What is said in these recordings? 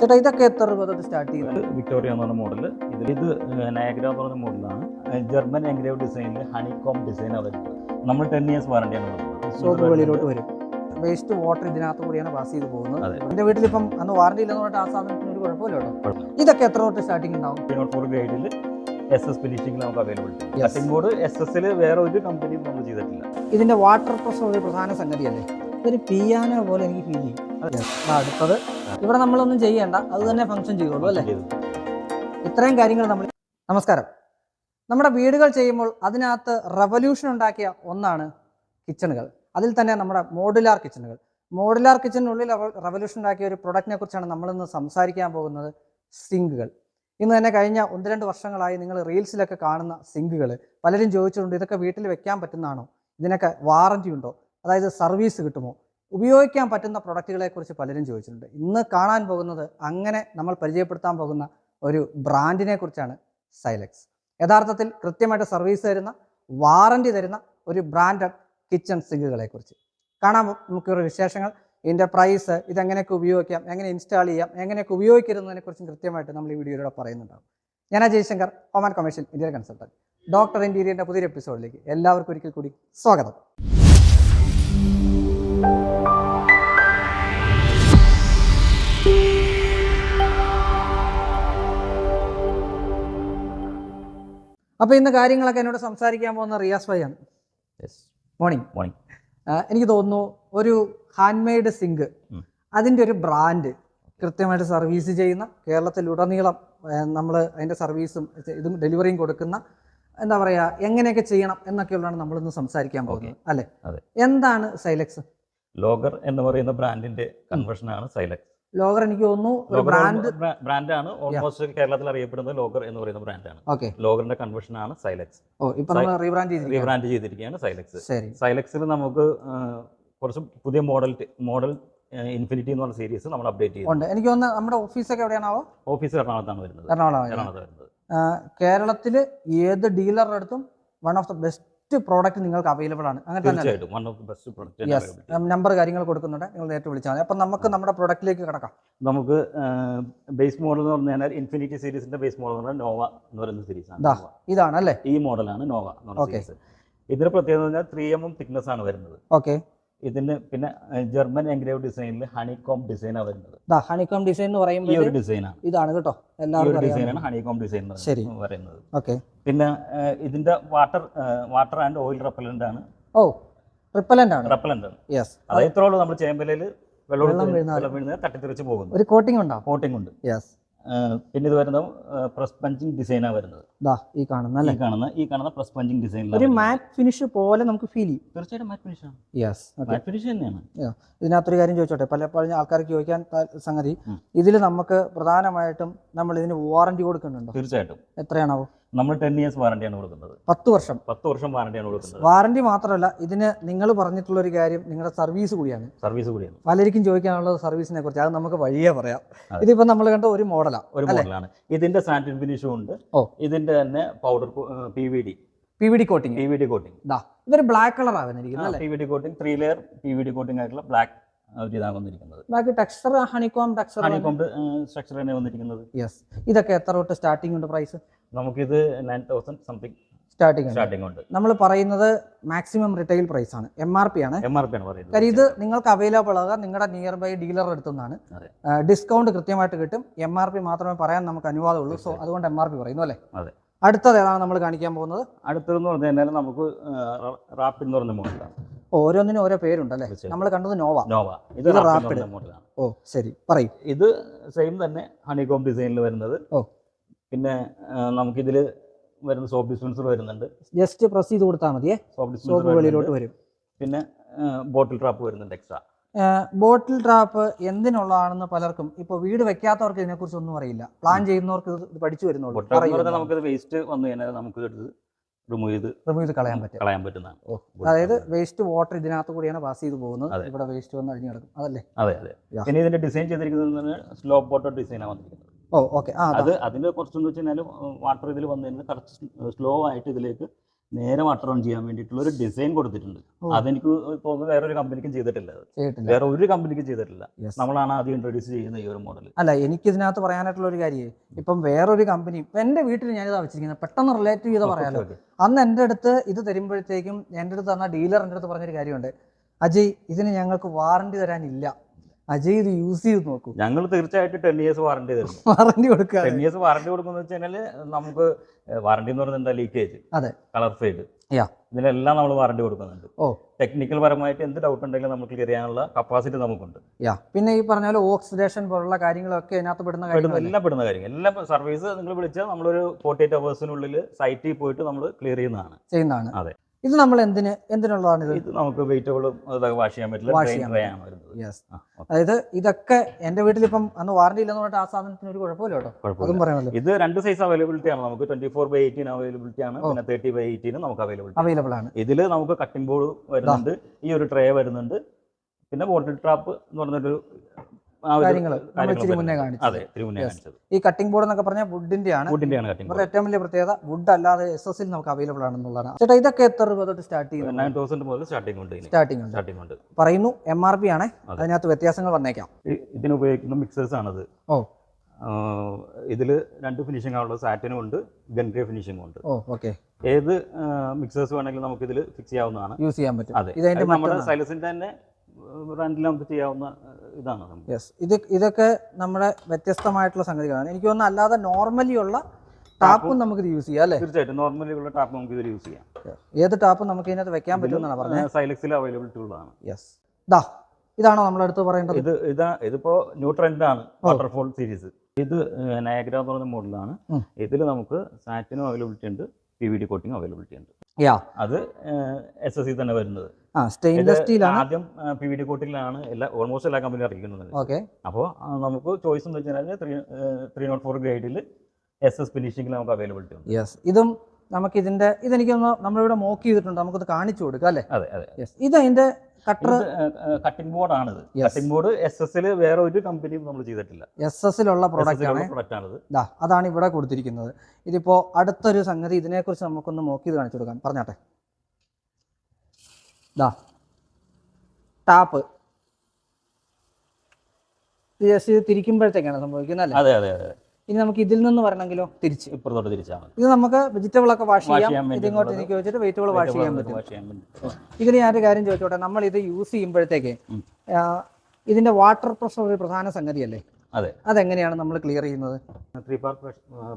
ചേട്ടാ ഇതൊക്കെ എത്ര രൂപ തൊട്ട് സ്റ്റാർട്ട് ചെയ്യുന്നത് ഇത് വിക്ടോറിയ എന്ന് പറഞ്ഞ മോഡൽ ഇതിൽ ഇത് നയഗ്ര എന്ന് പറഞ്ഞ മോഡലാണ് ജർമ്മൻ എൻഗ്രേവ് ഡിസൈനിൽ ഹണികോം ഡിസൈൻ അവർ നമ്മൾ ടെൻ ഇയേഴ്സ് വാറണ്ടിയാണ് ആണ് വെളിയിലോട്ട് വരും. വേസ്റ്റ് വാട്ടർ ഇതിനകത്ത് കൂടിയാണ് പാസ് ചെയ്ത് പോകുന്നത്. എന്റെ വീട്ടിൽ ഇപ്പം അന്ന് വാറണ്ടി ഇല്ലെന്ന് പറഞ്ഞിട്ട് ആ സാധനത്തിന് ഒരു കുഴപ്പമില്ല ഇതൊക്കെ എത്ര തൊട്ട് സ്റ്റാർട്ടിംഗ് ഉണ്ടാവും? ഫോർ ഗ്രേഡിൽ എസ് എസ് ഫിനിഷിംഗ് നമുക്ക് അവൈലബിൾ. കട്ടിംഗ് ബോർഡ് എസ് എസിൽ വേറെ ഒരു കമ്പനിയും നമ്മൾ ചെയ്തിട്ടില്ല. ഇതിന്റെ വാട്ടർ പ്രശ്നം ഒരു പ്രധാന സംഗതിയല്ലേ? ഇതൊരു പിയാനോ പോലെ എനിക്ക് ഫീൽ ചെയ്യും. അടുത്തത്. ഇവിടെ നമ്മളൊന്നും ചെയ്യേണ്ട. അത് തന്നെ ഫംഗ്ഷൻ ചെയ്തോളൂ അല്ലേ. ഇത്രയും കാര്യങ്ങൾ നമ്മൾ നമസ്കാരം. നമ്മുടെ വീടുകൾ ചെയ്യുമ്പോൾ അതിനകത്ത് റവല്യൂഷൻ ഉണ്ടാക്കിയ ഒന്നാണ് കിച്ചണുകൾ അതിൽ തന്നെ നമ്മുടെ മോഡുലാർ കിച്ചണുകൾ മോഡുലാർ കിച്ചണിനുള്ളിൽ റവല്യൂഷൻ ഉണ്ടാക്കിയ ഒരു പ്രൊഡക്റ്റിനെ കുറിച്ചാണ് നമ്മളിന്ന് സംസാരിക്കാൻ പോകുന്നത് സിങ്കുകൾ ഇന്ന് തന്നെ കഴിഞ്ഞ ഒന്ന് രണ്ട് വർഷങ്ങളായി നിങ്ങൾ റീൽസിലൊക്കെ കാണുന്ന സിങ്കുകൾ പലരും ചോദിച്ചിട്ടുണ്ട് ഇതൊക്കെ വീട്ടിൽ വെക്കാൻ പറ്റുന്നതാണോ? ഇതിനൊക്കെ വാറന്റി ഉണ്ടോ? അതായത് സർവീസ് കിട്ടുമോ? ഉപയോഗിക്കാൻ പറ്റുന്ന പ്രൊഡക്റ്റുകളെക്കുറിച്ച് പലരും ചോദിച്ചിട്ടുണ്ട്. ഇന്ന് കാണാൻ പോകുന്നത് അങ്ങനെ നമ്മൾ പരിചയപ്പെടുത്താൻ പോകുന്ന ഒരു ബ്രാൻഡിനെ കുറിച്ചാണ് സൈലക്സ്. യഥാർത്ഥത്തിൽ കൃത്യമായിട്ട് സർവീസ് തരുന്ന വാറന്റി തരുന്ന ഒരു ബ്രാൻഡഡ് കിച്ചൺ സിങ്കുകളെക്കുറിച്ച്. കാണാൻ നമുക്കൊരു വിശേഷങ്ങൾ. ഇതിന്റെ പ്രൈസ് ഇതെങ്ങനെയൊക്കെ ഉപയോഗിക്കാം എങ്ങനെ ഇൻസ്റ്റാൾ ചെയ്യാം എങ്ങനെയൊക്കെ ഉപയോഗിക്കരുതെന്നതിനെ കുറിച്ചും കൃത്യമായിട്ട് നമ്മൾ ഈ വീഡിയോയിലൂടെ പറയുന്നുണ്ടാവും. ഞാൻ Jayashankar home and commercial Indian consultant doctor ഇന്റീരിയറിന്റെ പുതിയൊരു എപ്പിസോഡിലേക്ക് എല്ലാവർക്കും ഒരിക്കൽ കൂടി സ്വാഗതം. അപ്പോൾ ഇന്ന് കാര്യങ്ങളൊക്കെ എന്നോട് സംസാരിക്കാൻ പോകുന്ന റിയാസ് ഭായി ആണ്. Morning Morning. എനിക്ക് തോന്നുന്നു ഒരു ഹാൻഡ് മെയ്ഡ് സിങ്ക് അതിന്റെ അതിന്റെ ഒരു ബ്രാൻഡ് കൃത്യമായിട്ട് സർവീസ് ചെയ്യുന്ന കേരളത്തിലുടനീളം നമ്മൾ അതിന്റെ സർവീസും ഇതും ഡെലിവറിയും കൊടുക്കുന്ന എന്താ പറയുക എങ്ങനെയൊക്കെ ചെയ്യണം എന്നൊക്കെയുള്ളതാണ് നമ്മളിന്ന് സംസാരിക്കാൻ പോകുന്നത്. അല്ലേ? എന്താണ് സൈലക്സ് ലോഗർ എന്ന് പറയുന്ന ബ്രാൻഡിന്റെ കൺവേർഷൻ ആണ് സൈലക്സ് ലോഗർ എനിക്ക് തോന്നുന്നു ബ്രാൻഡ് ബ്രാൻഡാണ്. ഓൾമോസ്റ്റ് കേരളത്തിൽ അറിയപ്പെടുന്നത് ലോഗർ എന്ന് പറയുന്ന ബ്രാൻഡാണ്. ഓക്കെ ലോഗറിന്റെ കൺവെർഷൻ ആണ് സൈലക്സ് ഓ ഇപ്പൊ നമ്മൾ റീബ്രാൻഡ് ചെയ്തിരിക്കുകയാണ്. റീബ്രാൻഡ് ചെയ്തിരിക്കുകയാണ് സൈലക്സ് ശരി. സൈലക്സിൽ നമുക്ക് കുറച്ച് പുതിയ മോഡൽ മോഡൽ ഇൻഫിനിറ്റി എന്ന് പറഞ്ഞ സീരീസ് നമ്മൾ അപ്ഡേറ്റ് ചെയ്തു. എനിക്ക് തോന്നുന്നു നമ്മുടെ ഓഫീസൊക്കെ എവിടെയാണാവോ? ഓഫീസ് എറണാകുളത്താണ് വരുന്നത്. എറണാകുളം എറണാകുളത്ത് വരുന്നത്. കേരളത്തിൽ ഏത് ഡീലറുടെ അടുത്തും one of the best product നിങ്ങൾക്ക് അവൈലബിൾ ആണ്. അങ്ങനെ ബെസ്റ്റ് നമ്പർ കാര്യങ്ങൾ കൊടുക്കുന്നുണ്ട്. നിങ്ങൾ നേരിട്ട് വിളിച്ചാൽ മതി. അപ്പം നമുക്ക് നമ്മുടെ പ്രോഡക്റ്റിലേക്ക് കിടക്കാം. നമുക്ക് ബേസ് മോഡൽ എന്ന് പറഞ്ഞു കഴിഞ്ഞാൽ ഇൻഫിനിറ്റി സീരീസിന്റെ ബേസ് മോഡൽ എന്ന് പറഞ്ഞാൽ നോവ എന്ന് പറയുന്ന സീരീസ് ആണ് ഇതാണ് അല്ലേ? ഈ മോഡലാണ് നോവ സീരീസ് ഇതിന്റെ പ്രത്യേകത എന്ന് പറഞ്ഞാൽ ത്രീ എം എം തിക്നെസ് ആണ് വരുന്നത്. ഓക്കെ ഇതിന് പിന്നെ ജർമ്മൻ എൻഗ്രേവ് ഡിസൈനിൽ ഹണികോം ഡിസൈനാണ് വരുന്നത്. ഹണികോം ഡിസൈൻ എന്ന് പറയുമ്പോൾ ഈ ഒരു ഡിസൈനാണ് ഇതാണ് കേട്ടോ. എല്ലാവരും ഡിസൈനാണ് ഹണികോം ഡിസൈൻ ശരി. പറയുന്നത്. ഓക്കെ. പിന്നെ ഇതിന്റെ water water and oil repellent ആണ്. ഓ റിപ്പലന്റ് ആണ്. റെപ്പലന്റ് ആണ്. യെസ് അത് ഇത്രേ ഉള്ളൂ നമ്മൾ ചേമ്പലയിൽ വെള്ളം വീഴുന്നത് തട്ടിത്തെറിച്ച് പോകുന്നു ഒരു കോട്ടിംഗ് ഉണ്ടോ? കോട്ടിംഗ് ഉണ്ട്. യെസ് പിന്നെ ഇത് വരുന്നത് പ്രസ് പഞ്ചിങ് ഡിസൈനാണ് വരുന്നത്. ദാ ഈ കാണുന്ന അല്ലേ? കാണുന്ന ഈ കാണുന്ന പ്രസ് പഞ്ചിങ് ഒരു മാറ്റ് ഫിനിഷ് പോലെ നമുക്ക് ഫീൽ ചെയ്യും. തീർച്ചയായിട്ടും മാറ്റ് ഫിനിഷ് ആണ്. യെസ് മാറ്റ് ഫിനിഷ് തന്നെയാണ്. ഇതിനകത്തൊരു കാര്യം ചോദിച്ചോട്ടെ? പലപ്പോഴും ആൾക്കാർക്ക് ചോദിക്കാൻ സംഗതി. ഇതിൽ നമുക്ക് പ്രധാനമായിട്ടും നമ്മൾ ഇതിന് വാറണ്ടി കൊടുക്കുന്നുണ്ടോ? തീർച്ചയായിട്ടും. എത്രയാണാവോ? നമ്മൾ ടെൻ ഇയേഴ്സ് വാറണ്ടിയാണ് കൊടുക്കുന്നത്. പത്ത് വർഷം. പത്ത് വർഷം വാറണ്ടിയാണ് കൊടുക്കുന്നത്. വാറണ്ടി മാത്രമല്ല ഇതിന് നിങ്ങൾ പറഞ്ഞിട്ടുള്ള ഒരു കാര്യം നിങ്ങളുടെ സർവീസ് കൂടിയാണ്. സർവീസ് കൂടിയാണ്. പലർക്കും ചോദിക്കാനുള്ള സർവീസിനെ കുറിച്ച്. അത് നമുക്ക് വഴിയേ പറയാം. ഇതിപ്പോ നമ്മൾ കണ്ട ഒരു മോഡലാണ് ഒരു മോഡലാണ് ഇതിന്റെ സാറ്റിൻ ഫിനിഷും ഉണ്ട്. ഓ. ഇതിന്റെ തന്നെ powder P V D P V D coating P V D coating ദാ ഇതൊരു black colour ആവുന്നിരിക്കുന്നത് P V D coating three layer P V D coating ആയിട്ടുള്ള ബ്ലാക്ക് ഒരു ഇതാണ് വന്നിരിക്കുന്നത്. ബാക്കി texture honeycomb texture honeycomb structure തന്നെ വന്നിരിക്കുന്നത്. യെസ് ഇതൊക്കെ എത്ര തൊട്ട് സ്റ്റാർട്ടിംഗ് ഉണ്ട് പ്രൈസ് നമുക്കിത് nine thousand something starting starting ഉണ്ട്. നമ്മൾ പറയുന്നത് മാക്സിമം റിറ്റെയിൽ പ്രൈസ് ആണ്. എം ആർ പി ആണ്. എം ആർ പി ആണ് പറയുന്നത്. കാര്യം ഇത് നിങ്ങൾക്ക് അവൈലബിൾ ആകുക നിങ്ങളുടെ നിയർ ബൈ ഡീലറുടെ അടുത്തു നിന്നാണ് ഡിസ്കൗണ്ട് കൃത്യമായിട്ട് കിട്ടും. എം ആർ പി മാത്രമേ പറയാൻ നമുക്ക് അനുവാദമുള്ളൂ. സോ അതുകൊണ്ട് എം ആർ പി പറയുന്നു അല്ലേ? അതെ. അടുത്തത് ഏതാണ് നമ്മൾ കാണിക്കാൻ പോകുന്നത്? അടുത്തതെന്ന് പറഞ്ഞു കഴിഞ്ഞാൽ നമുക്ക് റാപ്പിഡ് എന്ന് പറഞ്ഞ മോഡലാണ് ഓരോന്നിനും ഓരോ പേരുണ്ട് അല്ലേ? നമ്മൾ കണ്ടത് നോവ നോവ ഇത് റാപ്പിഡ് മോഡലാണ് ഓ ശരി. പറയും. ഇത് സെയിം തന്നെ ഹണികോം ഡിസൈനിൽ വരുന്നത്. ഓ. പിന്നെ നമുക്കിതിൽ നമുക്കിതിൽ വരുന്ന സോപ്പ് ഡിസ്പെൻസർ വരുന്നുണ്ട്. ജസ്റ്റ് പ്രസ് ചെയ്ത് കൊടുത്താൽ മതിയേ. സോപ്പ് സോപ്പ് ഡിസ്പെൻസർ വെളിയിലോട്ട് വരും. പിന്നെ ബോട്ടിൽ ട്രാപ്പ് വരുന്നുണ്ട് എക്സ്ട്രാ ബോട്ടിൽ ട്രാപ്പ് എന്തിനുള്ളതാണെന്ന് പലർക്കും ഇപ്പോൾ വീട് വെക്കാത്തവർക്ക് ഇതിനെക്കുറിച്ച് ഒന്നും അറിയില്ല. പ്ലാൻ ചെയ്യുന്നവർക്ക് ഇത് പഠിച്ചു വരുന്നുള്ളൂ. നമുക്കിത് വേസ്റ്റ് വന്നു കഴിഞ്ഞാൽ നമുക്ക് റിമൂവ് ചെയ്ത് റിമൂവ് ചെയ്ത് കളയാൻ പറ്റും. കളയാൻ പറ്റുന്നതാണ്. അതായത് വേസ്റ്റ് വാട്ടർ ഇതിനകത്ത് കൂടിയാണ് പാസ് ചെയ്ത് പോകുന്നത്. ഇവിടെ വേസ്റ്റ് വന്ന് അഴിഞ്ഞു കിടക്കും. അതല്ലേ? അതെ അതെ. പിന്നെ ഇതിന്റെ ഡിസൈൻ ചെയ്തിരിക്കുന്നത് സ്ലോ ബോട്ടോ ഡിസൈനാണ് വന്നിരിക്കുന്നത്. ഓ ഓക്കെ. അത്. അതിന്റെ കുറച്ചെന്ന് വെച്ച് കഴിഞ്ഞാൽ വാട്ടർ ഇതിൽ വന്നു കഴിഞ്ഞാൽ കറക്റ്റ് സ്ലോ ആയിട്ട് ഇതിലേക്ക് നേരെ വാട്ടർ ഓൺ ചെയ്യാൻ വേണ്ടിയിട്ടുള്ള ഒരു ഡിസൈൻ കൊടുത്തിട്ടുണ്ട്. അതെനിക്ക് തോന്നുന്നു വേറെ ഒരു കമ്പനിക്കും ചെയ്തിട്ടില്ല. വേറെ ഒരു കമ്പനിക്കും ചെയ്തിട്ടില്ല. നമ്മളാണ് ആദ്യം ഇൻട്രൊഡ്യൂസ് ചെയ്യുന്ന ഈ ഒരു മോഡൽ അല്ല എനിക്ക് ഇതിനകത്ത് പറയാനായിട്ടുള്ള ഒരു കാര്യം. ഇപ്പം വേറൊരു കമ്പനി ഇപ്പം എന്റെ വീട്ടിൽ ഞാനിത് വെച്ചിരിക്കുന്നത്. പെട്ടെന്ന് റിലേറ്റീവ് ചെയ്ത് പറയാലോ. അന്ന് എന്റെ അടുത്ത് ഇത് തരുമ്പോഴത്തേക്കും എന്റെ അടുത്ത് തന്ന ഡീലർ എന്റെ അടുത്ത് പറഞ്ഞൊരു കാര്യമുണ്ട്. അജയ് ഇതിന് ഞങ്ങൾക്ക് വാറണ്ടി തരാനില്ല. അജയ് ഇത് യൂസ് ചെയ്ത് നോക്കൂ. ഞങ്ങൾ തീർച്ചയായിട്ടും ടെൻ ഇയേഴ്സ് വാറണ്ടി തരും വാറണ്ടി കൊടുക്കുക ടെൻ ഇയേഴ്സ് വാറണ്ടി കൊടുക്കുന്ന വെച്ച് കഴിഞ്ഞാൽ നമുക്ക് വാറണ്ടി എന്ന് പറയുന്നത് എന്താ ലീക്കേജ് അതെ. Colour fade. ഇതിലെല്ലാം നമ്മൾ വാറണ്ടി കൊടുക്കുന്നുണ്ട്. ഓ. ടെക്നിക്കൽ പരമായിട്ട് എന്ത് ഡൗട്ട് ഉണ്ടെങ്കിലും നമുക്ക് ക്ലിയർ ചെയ്യാനുള്ള കപ്പാസിറ്റി നമുക്കുണ്ട്. യാ. പിന്നെ ഈ പറഞ്ഞ പോലെ ഓക്സിഡേഷൻ പോലുള്ള കാര്യങ്ങളൊക്കെ അതിനകത്ത് പെടുന്ന കാര്യങ്ങൾ എല്ലാം പെടുന്ന കാര്യങ്ങൾ. എല്ലാം സർവീസ് നിങ്ങൾ വിളിച്ചാൽ നമ്മളൊരു ഫോർട്ടി എയ്റ്റ് അവേഴ്സിനുള്ളിൽ സൈറ്റിൽ പോയിട്ട് നമ്മൾ ക്ലിയർ ചെയ്യുന്നതാണ്. ചെയ്യുന്നതാണ്. അതെ. ഇത് നമ്മൾ എന്തിന് എന്തിനുള്ളതാണ് ഇത് നമുക്ക് വെയിറ്റബിളും വാഷ് ചെയ്യാൻ പറ്റില്ല യെസ്. അതായത് ഇതൊക്കെ എന്റെ വീട്ടിൽ ഇപ്പം അന്ന് വാറണ്ടി ഇല്ലെന്ന് പറഞ്ഞിട്ട് ആ സാധനത്തിന് ഒരു കുഴപ്പമില്ല കേട്ടോ. അതും പറയാമല്ലോ. ഇത് രണ്ട് സൈസ് അവൈലബിലിറ്റി ആണ്. നമുക്ക് twenty four by eighteen availability ആണ് പിന്നെ തേർട്ടി ബൈ എയ്റ്റീനും നമുക്ക് അവൈലബിൾ അവൈലബിൾ ആണ്. ഇതിൽ നമുക്ക് കട്ടിംഗ് ബോർഡ് വരുന്നുണ്ട്. ഈ ഒരു ട്രേ വരുന്നുണ്ട്. പിന്നെ ബോട്ടിൽ ട്രാപ്പ് എന്ന് പറഞ്ഞൊരു കാര്യങ്ങൾ ഇച്ചിരി മുന്നേ. കാണിച്ചത്. ഈ കട്ടിംഗ് ബോർഡ് എന്നൊക്കെ പറഞ്ഞാൽ വുഡിന്റെ ആണ് വുഡിന്റെ ഏറ്റവും വലിയ പ്രത്യേകത വുഡ് അല്ലാതെ എസ് എസ് നമുക്ക് അവൈലബിൾ ആണെന്നുള്ളതാണ്. ചേട്ടാ ഇതൊക്കെ എത്ര രൂപ തൊട്ട് സ്റ്റാർട്ട് നയൻ ചെയ്യുന്നു തൗസൻഡ് മുതൽ സ്റ്റാർട്ടിംഗ് ഉണ്ട് സ്റ്റാർട്ടിംഗ് ഉണ്ട്. സ്റ്റാർട്ടിംഗ് ഉണ്ട്. പറയുന്നു എം ആർ പി ആണ്. അതെ. അതിനകത്ത് വ്യത്യാസങ്ങൾ വന്നേക്കാം. ഇതിന് ഉപയോഗിക്കുന്ന മിക്സേഴ്സ് ആണത്. ഓ. ഇതിൽ രണ്ട് ഫിനിഷിംഗ് ആണുള്ളത് സാറ്റിനും ഉണ്ട് ഗൻഗ്രേ ഫിനിഷിംഗും ഉണ്ട്. ഓക്കെ ഏത് മിക്സേഴ്സ് വേണമെങ്കിലും നമുക്ക് ഇതിൽ ഫിക്സ് ചെയ്യാവുന്നതാണ്. യൂസ് ചെയ്യാൻ പറ്റും. അതെ. നമ്മുടെ സൈലസിന്റെ തന്നെ ബ്രാൻഡിൽ നമുക്ക് ചെയ്യാവുന്ന ഇതാണ് യെസ് ഇത് ഇതൊക്കെ നമ്മുടെ വ്യത്യസ്തമായിട്ടുള്ള സംഗതികളാണ്. എനിക്ക് തോന്നുന്നു അല്ലാതെ നോർമലി ഉള്ള ടാപ്പും നമുക്ക് ഇത് യൂസ് ചെയ്യാം അല്ലേ? തീർച്ചയായിട്ടും. നോർമലി ഉള്ള ടാപ്പ് നമുക്ക് ഇത് യൂസ് ചെയ്യാം. ഏത് ടാപ്പും നമുക്ക് ഇതിനകത്ത് വെക്കാൻ പറ്റുമെന്നാണ് പറഞ്ഞത് സൈലക്സിൽ അവൈലബിലിറ്റി ഉള്ളതാണ് യെസ് ദാ ഇതാണോ നമ്മളടുത്ത് പറയേണ്ടത്? ഇത് ഇതാ ഇതിപ്പോ ന്യൂ ട്രെൻഡ് ആണ്. വാട്ടർഫോൾ സീരീസ് ഇത് നയഗ്ര എന്ന് പറയുന്ന മോഡലാണ്. ഇതിൽ നമുക്ക് സാറ്റിനും അവൈലബിലിറ്റി ഉണ്ട് P V D coating availability ഉണ്ട്. അത് എസ് എസ് സി തന്നെ വരുന്നത്. സ്റ്റെയിൻലെസ് സ്റ്റീലാണ് ആദ്യം പി വി ഡി കോട്ടിലാണ് എല്ലാ ഓൾമോസ്റ്റ് എല്ലാ കമ്പനിയും അറിയിക്കുന്നത് ഓക്കെ അപ്പോൾ നമുക്ക് ചോയ്സ് എന്ന് വെച്ചാൽ ത്രീ ത്രീ നോട്ട് ഫോർ ഗ്രേഡിൽ എസ് എസ് ഫിനിഷിംഗിൽ നമുക്ക് അവൈലബിലിറ്റി ഉണ്ട്. യെസ് ഇതും നമുക്ക് ഇതിന്റെ ഇതെനിക്കൊന്ന് നമ്മളിവിടെ മോക്ക് ചെയ്തിട്ടുണ്ട്. നമുക്കത് കാണിച്ചു കൊടുക്കാം അല്ലേ? അതെ അതെ. യെസ് ഇത് അതിന്റെ കട്ടർ കട്ടിംഗ് ബോർഡ് ആണിത്. കട്ടിംഗ് ബോർഡ് എസ് എസ് വേറെ ഒരു കമ്പനിയും നമ്മൾ ചെയ്തിട്ടില്ല. എസ് എസിലുള്ള പ്രോഡക്റ്റ് ആണ്. പ്രൊഡക്റ്റ് അതാണ് ഇവിടെ കൊടുത്തിരിക്കുന്നത്. ഇതിപ്പോ അടുത്തൊരു സംഗതി ഇതിനെക്കുറിച്ച് നമുക്കൊന്ന് മോക്ക് ചെയ്ത് കാണിച്ചു കൊടുക്കാം. പറഞ്ഞാട്ടെ. ദാ ടാപ്പ് ഇത് ജസ്റ്റ് ഇത് തിരിക്കുമ്പോഴത്തേക്കാണ് സംഭവിക്കുന്നത് അല്ലേ? അതെ അതെ അതെ. ഇനി നമുക്ക് ഇതിൽ നിന്ന് വരണമെങ്കിലോ? തിരിച്ച് ഇപ്പുറത്തോട്ട് തിരിച്ചാൽ മതി. ഇത് നമുക്ക് വെജിറ്റബിൾ ഒക്കെ വാഷ് ചെയ്യാം. ഇതിങ്ങോട്ട്. എനിക്ക് വെച്ചിട്ട് വെജിറ്റബിൾ വാഷ് ചെയ്യാൻ പറ്റും. ഇതിൽ ഞാനൊരു കാര്യം ചോദിച്ചോട്ടെ? നമ്മൾ ഇത് യൂസ് ചെയ്യുമ്പോഴത്തേക്ക് ഇതിന്റെ വാട്ടർ പ്രഷർ ഒരു പ്രധാന സംഗതിയല്ലേ? അതെ. അതെങ്ങനെയാണ് നമ്മൾ ക്ലിയർ ചെയ്യുന്നത്? ത്രീ പാർ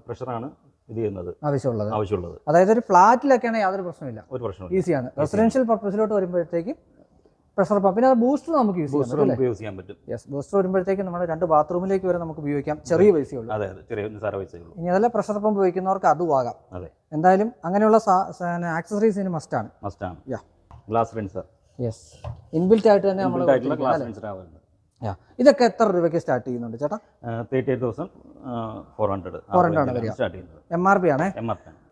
പ്രഷറാണ് ഇത് ചെയ്യുന്നത്. ആവശ്യമുള്ളത്. ആവശ്യമുള്ളത്. അതായത് ഒരു ഫ്ലാറ്റിലൊക്കെയാണ് യാതൊരു പ്രശ്നമില്ല ഒരു പ്രശ്നമില്ല ഈസിയാണ് റെസിഡൻഷ്യൽ പർപ്പസിലോട്ട് വരുമ്പോഴത്തേക്ക് പ്രഷർ പമ്പ് പിന്നെ ബൂസ്റ്റർ നമുക്ക് യൂസ് ചെയ്യാം നമുക്ക് യൂസ് ചെയ്യാൻ പറ്റും. യെസ് ബൂസ്റ്റർ വരുമ്പോഴത്തേക്ക് നമ്മുടെ രണ്ട് ബാത്റൂമിലേക്ക് വരെ നമുക്ക് ഉപയോഗിക്കാം. ചെറിയ പൈസയേ ഉള്ളൂ. അതെ അതെ. ചെറിയ നിസാര പൈസയേ ഉള്ളൂ. ഇനി അതല്ല പ്രഷർ പമ്പ് ഉപയോഗിക്കുന്നവർക്ക് അതും ആകാം. അതെ. എന്തായാലും അങ്ങനെയുള്ള ആക്സസറീസ് ഇതിന് മസ്റ്റാണ് മസ്റ്റാണ് yeah glass rinser yes inbuilt ആയിട്ട് തന്നെ നമ്മൾ ഗ്ലാസ് റിൻസർ ആവുന്നത് ഇതൊക്കെ എത്ര രൂപയ്ക്ക് സ്റ്റാർട്ട് ചെയ്യുന്നുണ്ട് ചേട്ടാ? Thirty eight thousand four hundred 400 ആണ് സ്റ്റാർട്ട് ചെയ്യുന്നത്. എം ആർ പി ആണേ?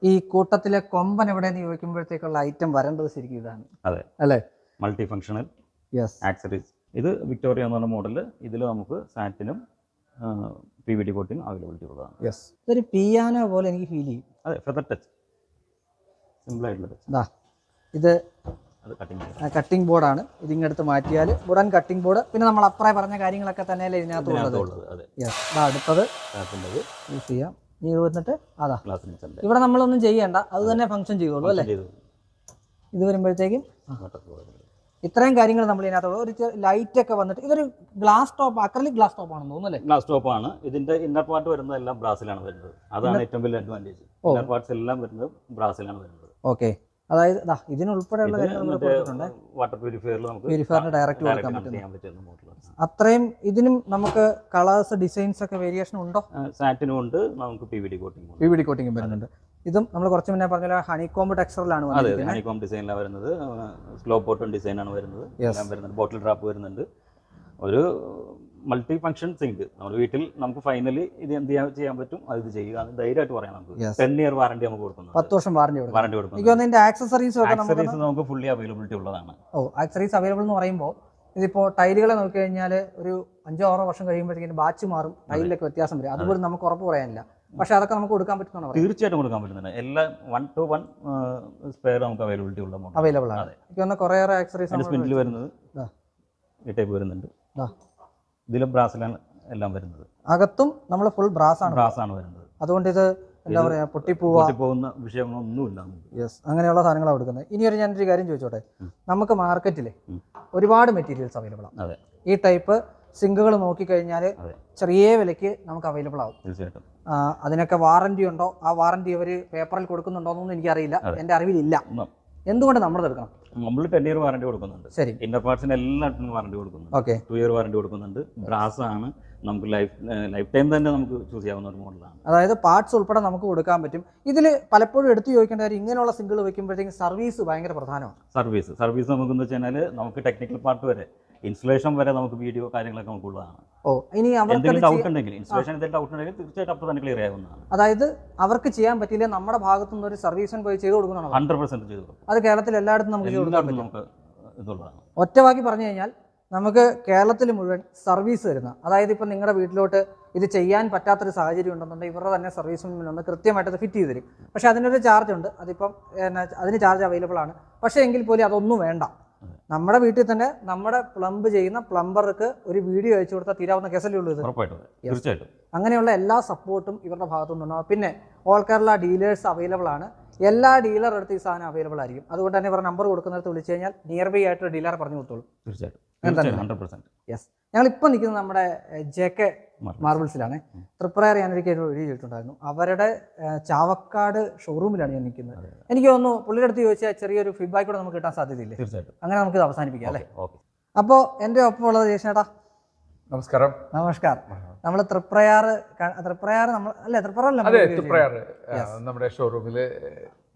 ഈ കൂട്ടത്തിലെ കൊമ്പൻ എവിടെയെന്ന് ചോദിക്കുമ്പോഴത്തേക്കുള്ള ഐറ്റം വരേണ്ടത് ശരിക്കും ഇതാണ്. അതെ. അല്ലേ? മൾട്ടി ഫങ്ഷണൽ ആക്സറീസ് ഇത് വിക്ടോറിയ എന്ന് പറഞ്ഞ മോഡൽ ഇതിൽ നമുക്ക് സാറ്റിനും പി വി ഡി കോട്ടിനും അവൈലബിലിറ്റി ഉള്ളതാണ്. യെസ് ഇതൊരു പിയാനോ പോലെ എനിക്ക് ഫീൽ ചെയ്യും. അതെ ഫെദർ ടച്ച് സിമ്പിൾ ആയിട്ടുള്ള ടച്ച് ഇതാ കട്ടിംഗ് ബോർഡാണ് ഇതിങ്ങടുത്ത് മാറ്റിയാൽ ഉടൻ കട്ടിംഗ് ബോർഡ് പിന്നെ നമ്മൾ അപ്പറേ പറഞ്ഞ കാര്യങ്ങളൊക്കെ തന്നെയല്ലേ ഇതിനകത്ത് ഉള്ളത്? യെസ് അടുത്തത് യൂസ് ചെയ്യാം. ഇത് വന്നിട്ട് അതാ. ഇവിടെ നമ്മളൊന്നും ചെയ്യണ്ട. അത് തന്നെ ഫംഗ്ഷൻ ചെയ്തോളൂ അല്ലേ? ഇത് വരുമ്പോഴത്തേക്കും. ഇത്രയും കാര്യങ്ങൾ നമ്മൾ ഇതിനകത്ത് ഒരു ലൈറ്റ് ഒക്കെ വന്നിട്ട് ഇതൊരു glass top acrylic glass top ആണെന്ന് തോന്നുന്നു ഗ്ലാസ് ടോപ്പ് ആണ്. ഇതിന്റെ ഇന്നർ പാർട്ട് വരുന്നത് എല്ലാം ബ്രാസിലാണ് വരുന്നത്. അതാണ് ഏറ്റവും വലിയ അഡ്വാന്റേജ്. ഇന്നർ പാർട്സ് എല്ലാം വരുന്നത് ബ്രാസിലാണ് വരുന്നത്. ഓക്കെ. അതായത് ഇതിനുൾപ്പെടെയുള്ള കാര്യങ്ങൾ വാട്ടർ പ്യൂരിഫയറിൽ നമുക്ക് പ്യൂരിഫയറിന് ഡയറക്റ്റ് കൊടുക്കാൻ അത്രയും ഇതിനും നമുക്ക് കളേഴ്സ് ഡിസൈൻസ് ഒക്കെ വേരിയേഷൻ ഉണ്ടോ? സാറ്റിനും ഉണ്ട്. നമുക്ക് P V D coating P V D coating വരുന്നുണ്ട്. ഇതും നമ്മൾ കുറച്ച് മുന്നേ പറഞ്ഞ ഹണികോംബ് ടെക്സ്ചറിലാണ് അതെ വന്നിരിക്കുന്നത്. ഹണികോം ഡിസൈനിലാണ് വരുന്നത്. സ്ലോ ബോട്ടൺ ഡിസൈനാണ് വരുന്നത്. വരുന്നത് എല്ലാം വരുന്നുണ്ട്. ബോട്ടിൽ ഡ്രാപ്പ് വരുന്നുണ്ട്. ഒരു മൾട്ടി ഫംഗ്ഷൻ സിങ്ക് നമ്മുടെ വീട്ടിൽ നമുക്ക് ഫൈനലി ഇത് എന്ത് ചെയ്യാൻ പറ്റും? അത് ഇത് ചെയ്യുക. ധൈര്യമായിട്ട് പറയാം നമുക്ക്. ടെൻ ഇയർ വാറണ്ടി നമുക്ക് കൊടുക്കുന്നത്. പത്ത് വർഷം വാറണ്ടി വാറണ്ടി കൊടുക്കും കൊടുക്കുന്നത് ആക്സസറീസ് ആക്സസറീസ് നമുക്ക് ഫുള്ളി അവൈലബിലിറ്റി ഉള്ളതാണ്. ഓ ആക്സറീസ് അവൈലബിൾ എന്ന് പറയുമ്പോൾ ഇതിപ്പോൾ ടൈലുകളെ നോക്കി കഴിഞ്ഞാൽ ഒരു അഞ്ചോ ആറോ വർഷം കഴിയുമ്പോഴത്തേക്കും ബാച്ച് മാറും. ടൈലിലൊക്കെ വ്യത്യാസം വരും. അതുപോലെ നമുക്ക് ഉറപ്പ് പറയാനില്ല. പക്ഷെ അതൊക്കെ നമുക്ക് കൊടുക്കാൻ പറ്റുന്നതാണ് തീർച്ചയായിട്ടും കൊടുക്കാൻ പറ്റുന്നുണ്ട്. എല്ലാ വൺ ടു വൺ സ്പെയർ നമുക്ക് അവൈലബിലിറ്റി ഉള്ള അവൈലബിൾ ആണ്. എനിക്ക് കുറേയേറെ ആക്സറീസ് സ്പിൻഡിൽ വരുന്നത്. ഈ ടൈപ്പ് വരുന്നുണ്ട്. ഇതാ. ഇതിലും ബ്രാസിലാണ് എല്ലാം വരുന്നത്. അകത്തും നമ്മൾ ഫുൾ ബ്രാസ് ആണ്. ബ്രാസ് ആണ് വരുന്നത്. അതുകൊണ്ട് ഇത് എന്താ പറയാ പൊട്ടിപ്പോവാ പോകുന്ന വിഷയങ്ങളൊന്നുമില്ല യെസ് അങ്ങനെയുള്ള സാധനങ്ങളാണ് കൊടുക്കുന്നത്. ഇനി ഒരു ഞാനൊരു കാര്യം ചോദിച്ചോട്ടെ? നമുക്ക് മാർക്കറ്റിൽ ഒരുപാട് മെറ്റീരിയൽസ് അവൈലബിൾ ആണ്. ഈ ടൈപ്പ് സിങ്കുകൾ നോക്കിക്കഴിഞ്ഞാൽ. ചെറിയ വിലയ്ക്ക് നമുക്ക് അവൈലബിൾ ആകും തീർച്ചയായിട്ടും. അതിനൊക്കെ വാറന്റി ഉണ്ടോ? ആ വാറന്റി അവർ പേപ്പറിൽ കൊടുക്കുന്നുണ്ടോ എന്നൊന്നും എനിക്കറിയില്ല. എന്റെ എന്റെ അറിവിലില്ല. എന്തുകൊണ്ട് നമ്മൾ എടുക്കണം? നമ്മൾ ടെൻ ഇയർ വാറണ്ടി കൊടുക്കുന്നുണ്ട്. ശരി. ഇന്നർ പാർട്സിന് എല്ലാത്തിനും വാറണ്ടി കൊടുക്കുന്നുണ്ട്. ഓക്കെ. ടു ഇയർ വാറണ്ടി കൊടുക്കുന്നുണ്ട്. ബ്രാസ് ആണ്. നമുക്ക് ലൈഫ് ലൈഫ് ടൈം തന്നെ നമുക്ക് ചൂസ് ചെയ്യാവുന്ന ഒരു മോഡലാണ് അതായത് പാർട്സ് ഉൾപ്പെടെ നമുക്ക് കൊടുക്കാൻ പറ്റും. ഇതിൽ പലപ്പോഴും എടുത്തു ചോദിക്കേണ്ട കാര്യം ഇങ്ങനെയുള്ള സിംഗിൾ വെക്കുമ്പോഴത്തേക്കും സർവീസ് ഭയങ്കര പ്രധാനമാണ്. സർവീസ് സർവീസ് നമുക്ക് എന്ന് വെച്ച് കഴിഞ്ഞാൽ നമുക്ക് ടെക്നിക്കൽ പാർട്ട് വരെ ഇൻസ്റ്റലേഷൻ വരെ നമുക്ക് വീഡിയോ കാര്യങ്ങളൊക്കെ നമുക്കുള്ളതാണ് ഓ ഇനി എന്തെങ്കിലും ഡൗട്ട് ഉണ്ടെങ്കിൽ ഇൻസ്റ്റലേഷൻ എന്തെങ്കിലും ഡൗട്ട് ഉണ്ടെങ്കിൽ തീർച്ചയായിട്ടും അപ്പോൾ തന്നെ ക്ലിയർ ആവുന്നതാണ്. അതായത് അവർക്ക് ചെയ്യാൻ പറ്റില്ല നമ്മുടെ ഭാഗത്തു നിന്ന് ഒരു സർവീസിന് പോയി ചെയ്ത് കൊടുക്കണം ഹൺഡ്രഡ് പെർസെന്റ് ചെയ്തു കൊടുക്കും. അത് കേരളത്തിൽ എല്ലായിടത്തും നമുക്ക് ചെയ്ത് കൊടുക്കാൻ പറ്റും. നമുക്ക് ഇതുള്ളതാണ്. ഒറ്റവാക്കി പറഞ്ഞു കഴിഞ്ഞാൽ നമുക്ക് കേരളത്തിൽ മുഴുവൻ സർവീസ് തരുന്ന അതായത് ഇപ്പം നിങ്ങളുടെ വീട്ടിലോട്ട് ഇത് ചെയ്യാൻ പറ്റാത്തൊരു സാഹചര്യം ഉണ്ടെന്നുണ്ടെങ്കിൽ ഇവരുടെ തന്നെ സർവീസ് മുന്നിൽ കൃത്യമായിട്ട് അത് ഫിറ്റ് ചെയ്ത് തരും പക്ഷേ അതിനൊരു ചാർജ് ഉണ്ട്. അതിപ്പം അതിന് ചാർജ് അവൈലബിൾ ആണ്. പക്ഷേ എങ്കിൽ പോലും അതൊന്നും വേണ്ട. നമ്മുടെ വീട്ടിൽ തന്നെ നമ്മുടെ പ്ലംബ് ചെയ്യുന്ന പ്ലംബർക്ക് ഒരു വീഡിയോ അയച്ചു കൊടുത്താൽ തീരാവുന്ന കേസല്ലേ ഉള്ളൂ ഇത്. തീർച്ചയായിട്ടും. അങ്ങനെയുള്ള എല്ലാ സപ്പോർട്ടും ഇവരുടെ ഭാഗത്തു നിന്നുണ്ടാവും പിന്നെ ഓൾ കേരള ഡീലേഴ്സ് അവൈലബിൾ ആണ്. എല്ലാ ഡീലർ അടുത്ത് ഈ സാധനം അവൈലബിൾ ആയിരിക്കും. അതുകൊണ്ട് തന്നെ ഇവരുടെ നമ്പർ കൊടുക്കുന്നിടത്ത് വിളിച്ചു കഴിഞ്ഞാൽ നിയർ ബൈ ആയിട്ട് ഡീലർ പറഞ്ഞു കൊടുത്തോളൂ. തീർച്ചയായിട്ടും. യെസ് ഞങ്ങൾ ഇപ്പം നിൽക്കുന്നത് നമ്മുടെ ജെ കെ മാർബിൾസിലാണ്. തൃപ്രയർ ഞാനൊരിക്കൽ ഒരു വീഡിയോ ചെയ്തിട്ടുണ്ടായിരുന്നു അവരുടെ ചാവക്കാട് ഷോറൂമിലാണ് ഞാൻ നിൽക്കുന്നത്. എനിക്ക് തോന്നുന്നു പുള്ളിയുടെ അടുത്ത് ചോദിച്ചാൽ ചെറിയൊരു ഫീഡ്ബാക്ക് കൂടെ നമുക്ക് കിട്ടാൻ സാധ്യതയില്ലേ? തീർച്ചയായിട്ടും. അങ്ങനെ നമുക്ക് അവസാനിപ്പിക്കാം അല്ലേ? അപ്പോൾ എന്റെ ഒപ്പം ഉള്ളത് നമസ്കാരം. നമസ്കാരം. നമ്മൾ തൃപ്രയാർ തൃപ്രയാർ നമ്മൾ അല്ലേ തൃപ്രയാറല്ല അതെ തുപ്രയാർ നമ്മുടെ ഷോറൂമിൽ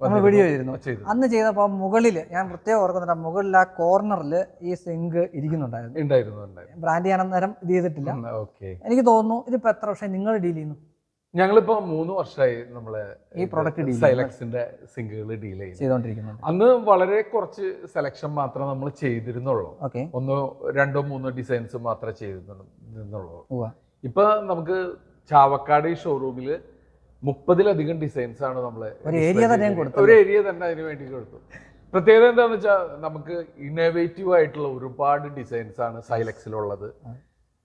നമ്മൾ വീഡിയോ ചെയ്തിരുന്നു. ചെയ്തു അന്ന് ചെയ്തപ്പോൾ മുകളിൽ ഞാൻ പ്രത്യേകം ഓർക്കുന്നുണ്ട് മുകളിൽ ആ കോർണറിൽ ഈ സിങ്ക് ഇരിക്കുന്നുണ്ടായിരുന്നു. ബ്രാൻഡ് ഞാൻ അന്നേരം ഇത് ചെയ്തിട്ടില്ല. എനിക്ക് തോന്നുന്നു ഇതിപ്പോ എത്ര വർഷം നിങ്ങൾ ഡീൽ ചെയ്യുന്നു? ഞങ്ങളിപ്പോ മൂന്ന് വർഷമായി നമ്മളെ ഈ പ്രൊഡക്റ്റ്. സൈലക്സിന്റെ സിങ്കുകൾ ഡീൽ ചെയ്യുന്നു ചെയ്തുകൊണ്ടിരിക്കുന്നുണ്ട് അന്ന് വളരെ കുറച്ച് സെലക്ഷൻ മാത്രമേ നമ്മൾ ചെയ്തിരുന്നുള്ളൂ. ഒന്നോ രണ്ടോ മൂന്നോ ഡിസൈൻസ് മാത്രമേ ചെയ്തിരുന്നുള്ളൂ. ഇപ്പൊ നമുക്ക് ചാവക്കാട് ഷോറൂമിൽ ഷോറൂമിൽ മുപ്പതിലധികം ഡിസൈൻസ് ആണ് നമ്മൾ ഒരു ഏരിയ തന്നെ അതിന് വേണ്ടി കൊടുത്തു. പ്രത്യേകത എന്താണെന്ന് വെച്ചാൽ നമുക്ക് ഇന്നോവേറ്റീവ് ആയിട്ടുള്ള ഒരുപാട് ഡിസൈൻസ് ആണ് സൈലക്സിലുള്ളത്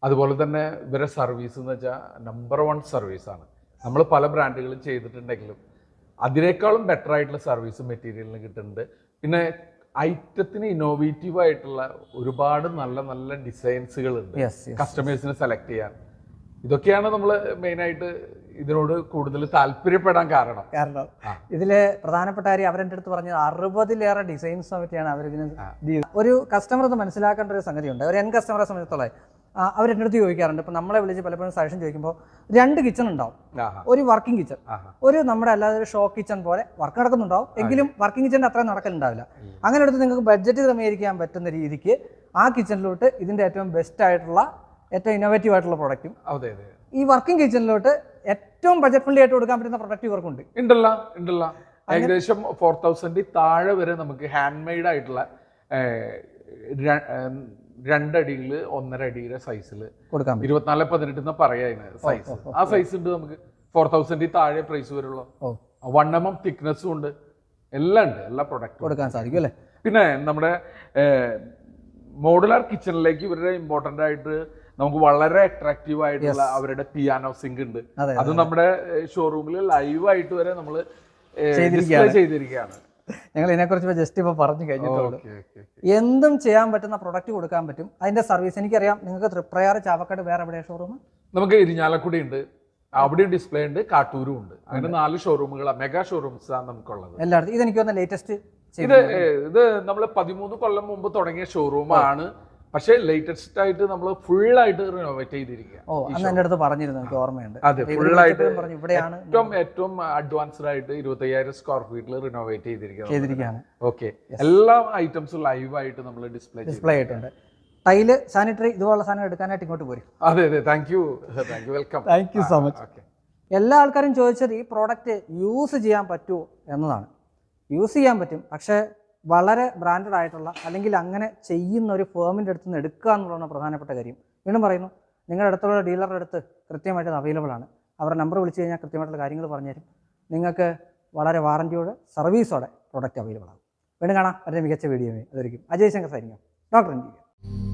അതുപോലെ തന്നെ ഇവരെ സർവീസ് എന്ന് വെച്ചാൽ നമ്പർ വൺ സർവീസ് ആണ്. നമ്മൾ പല ബ്രാൻഡുകളും ചെയ്തിട്ടുണ്ടെങ്കിലും അതിനേക്കാളും ബെറ്റർ ആയിട്ടുള്ള സർവീസ് മെറ്റീരിയലിന് കിട്ടുന്നുണ്ട്. പിന്നെ ഐറ്റത്തിന് ഇന്നോവേറ്റീവ് ആയിട്ടുള്ള ഒരുപാട് നല്ല നല്ല ഡിസൈൻസുകൾ ഉണ്ട് കസ്റ്റമേഴ്സിനെ സെലക്ട് ചെയ്യാൻ. ഇതൊക്കെയാണ് നമ്മൾ മെയിനായിട്ട് ഇതിനോട് കൂടുതൽ താല്പര്യപ്പെടാൻ കാരണം. കാരണം ഇതിലെ പ്രധാനപ്പെട്ട കാര്യം അവരെന്റെ അടുത്ത് പറഞ്ഞത് അറുപതിലേറെ ഡിസൈൻസ് പറ്റിയാണ് അവരിതിന് ഒരു കസ്റ്റമർ ഇത് മനസ്സിലാക്കേണ്ട ഒരു സംഗതിയുണ്ട്. ഒരു എൻ കസ്റ്റമറെ സംബന്ധിച്ചോളം അവരെന്റെ അടുത്ത് ചോദിക്കാറുണ്ട്. ഇപ്പം നമ്മളെ വിളിച്ച് പലപ്പോഴും സജഷൻ ചോദിക്കുമ്പോൾ രണ്ട് കിച്ചൺ ഉണ്ടാവും. ഒരു വർക്കിംഗ് കിച്ചൺ ഒരു നമ്മുടെ അല്ലാതെ ഒരു ഷോ കിച്ചൺ പോലെ വർക്ക് നടക്കുന്നുണ്ടാവും. എങ്കിലും വർക്കിംഗ് കിച്ചന്റെ അത്രയും നടക്കലുണ്ടാവില്ല. അങ്ങനെ എടുത്ത് നിങ്ങൾക്ക് ബഡ്ജറ്റ് ക്രമീകരിക്കാൻ പറ്റുന്ന രീതിക്ക് ആ കിച്ചണിലോട്ട് ഇതിന്റെ ഏറ്റവും ബെസ്റ്റ് ആയിട്ടുള്ള ഏറ്റവും ഇന്നോവേറ്റീവ് ആയിട്ടുള്ള പ്രൊഡക്റ്റും ഈ വർക്കിംഗ് കിച്ചണിലോട്ട് ഏറ്റവും ബഡ്ജറ്റ് ഫ്രണ്ട്ലി ആയിട്ട് കൊടുക്കാൻ പറ്റുന്ന പ്രൊഡക്റ്റ് ഇവർക്കുണ്ട്. ഉണ്ടല്ല ഉണ്ടല്ല. ഏകദേശം ഫോർ തൗസൻഡ് താഴെ വരെ നമുക്ക് ഹാൻഡ് മെയ്ഡ് ആയിട്ടുള്ള രണ്ടടിയിൽ ഒന്നര അടിയുടെ സൈസിൽ കൊടുക്കാം ഇരുപത്തിനാല് പതിനെട്ട് എന്ന് പറയാ സൈസ് ആ സൈസ് ഉണ്ട് നമുക്ക്. ഫോർ തൗസൻഡ് താഴെ പ്രൈസ് വരുള്ളൂ. വൺ എം എം തിക്നെസ്സും ഉണ്ട്. എല്ലാം ഉണ്ട്. എല്ലാ പ്രൊഡക്റ്റും കൊടുക്കാൻ സാധിക്കും അല്ലേ? പിന്നെ നമ്മുടെ മോഡുലാർ കിച്ചണിലേക്ക് ഇവരുടെ ഇമ്പോർട്ടന്റ് ആയിട്ട് നമുക്ക് വളരെ അട്രാക്റ്റീവ് ആയിട്ടുള്ള അവരുടെ പിയാനോ സിങ്ക് ഉണ്ട്. അത് നമ്മുടെ ഷോറൂമിൽ ലൈവ് ആയിട്ട് വരെ നമ്മൾ ഡിസ്പ്ലേ ചെയ്തിരിക്കുകയാണ്. ഞങ്ങൾ ഇതിനെക്കുറിച്ച് ജസ്റ്റ് ഇപ്പോൾ പറഞ്ഞു കഴിഞ്ഞിട്ടുള്ളൂ. എന്തും ചെയ്യാൻ പറ്റുന്ന പ്രൊഡക്റ്റ് കൊടുക്കാൻ പറ്റും. അതിന്റെ സർവീസ് എനിക്കറിയാം. നിങ്ങൾക്ക് തൃപ്രയാർ ചാവക്കാട് വേറെ എവിടെയാണ് ഷോറൂം നമുക്ക് ഇരിഞ്ഞാലക്കുടി ഉണ്ട്. അവിടെയും ഡിസ്പ്ലേ ഉണ്ട് കാട്ടൂരും ഉണ്ട്. അങ്ങനെ നാല് ഷോറൂമുകളാണ് മെഗാ ഷോറൂംസ് ആണ് നമുക്കുള്ളത്. എല്ലായിടത്തും. ഇതെനിക്ക് തോന്നുന്ന ലേറ്റസ്റ്റ് ഇത് ഇത് നമ്മൾ പതിമൂന്ന് കൊല്ലം മുമ്പ് തുടങ്ങിയ ഷോറൂമാണ് പക്ഷേ ലേറ്റസ്റ്റ് ആയിട്ട് നമ്മൾ ഫുൾ ആയിട്ട് റിനോവേറ്റ് ചെയ്തിരിക്കുക ഓ അന്ന് എന്റെ അടുത്ത് പറഞ്ഞിരുന്നു എനിക്ക് ഓർമ്മയുണ്ട്. അതെ ഫുൾ ആയിട്ട് ഇവിടെയാണ് ഏറ്റവും ഏറ്റവും അഡ്വാൻസ്ഡ് ആയിട്ട് ഇരുപത്തയ്യായിരം സ്ക്വയർ ഫീറ്റിൽ റിനോവേറ്റ് ചെയ്തിരിക്കുകയാണ്. ഓക്കെ എല്ലാ ഐറ്റംസും ലൈവ് ആയിട്ട് നമ്മൾ ഡിസ്പ്ലേ ഡിസ്പ്ലേ ആയിട്ടുണ്ട്. ടൈൽ സാനിറ്ററി ഇതുപോലുള്ള സാധനം എടുക്കാനായിട്ട് ഇങ്ങോട്ട് പോരും. അതെ അതെ. Thank you thank you welcome thank you so much എല്ലാ ആൾക്കാരും ചോദിച്ചത് ഈ പ്രോഡക്റ്റ് യൂസ് ചെയ്യാൻ പറ്റുമോ എന്നതാണ്. യൂസ് ചെയ്യാൻ പറ്റും. പക്ഷേ വളരെ ബ്രാൻഡഡ് ആയിട്ടുള്ള അല്ലെങ്കിൽ അങ്ങനെ ചെയ്യുന്ന ഒരു ഫേമിന്റെ അടുത്ത് നിന്ന് എടുക്കുക എന്നുള്ളതാണ് പ്രധാനപ്പെട്ട കാര്യം. വീണ്ടും പറയുന്നു നിങ്ങളുടെ അടുത്തുള്ള ഡീലറുടെ അടുത്ത് കൃത്യമായിട്ട് അവൈലബിൾ ആണ്. അവരുടെ നമ്പർ വിളിച്ചു കഴിഞ്ഞാൽ കൃത്യമായിട്ടുള്ള കാര്യങ്ങൾ പറഞ്ഞുതരും നിങ്ങൾക്ക് വളരെ വാറന്റിയോടെ സർവീസോടെ പ്രോഡക്റ്റ് അവൈലബിൾ ആകും. വീണ്ടും കാണാം വളരെ മികച്ച വീഡിയോ അതായിരിക്കും അജയ് ശങ്കർ സൈനിക ഡോക്ടർ ഇന്ത്യ